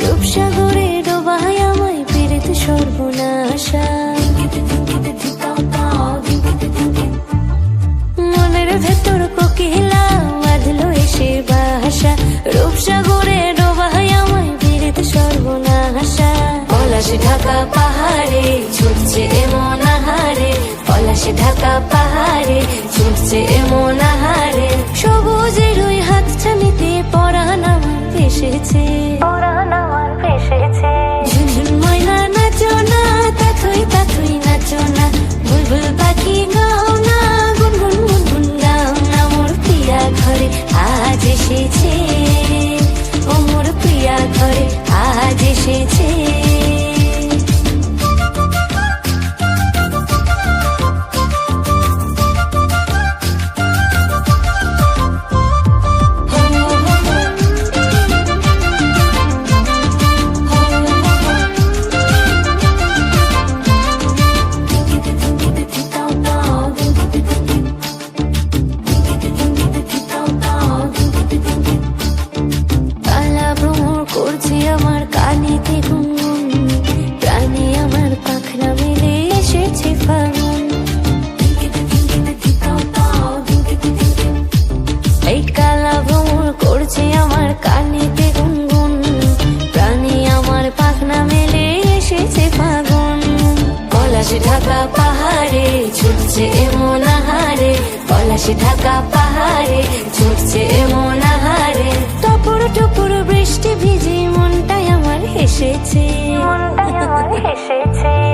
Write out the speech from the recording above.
রূপসাগরে ডোবায় আমায় পেরেতে সর্বনাশা ভেতর কোকিলা বাঁধলো এসে বাসা রূপসাগরে ডোবায় আমায় পেরেতে সর্বনাশা। পলাশে ঢাকা পাহাড়ে ছুটছে এমন আহারে। পলাশে ঢাকা পাহাড়ে ছুটছে এমন আহারে। সবুজের ওই হাত ছানিতে পরাণ আমার ভেসেছে পরাণ আমার ভেসেছে ঝুনঝুন ময়না নাচো না তাথই তাথই নাচো না। বুলবুল পাখি আজ এসেছে ঢাকা পাহাড়ে, ছুটছে এমন হারে পলাশি ঢাকা পাহাড়ে, ছুটছে এমন হারে টপুর টপুর বৃষ্টি ভিজে, মনটাই আমার হেসেছে। মনটাই আমার হেসেছে।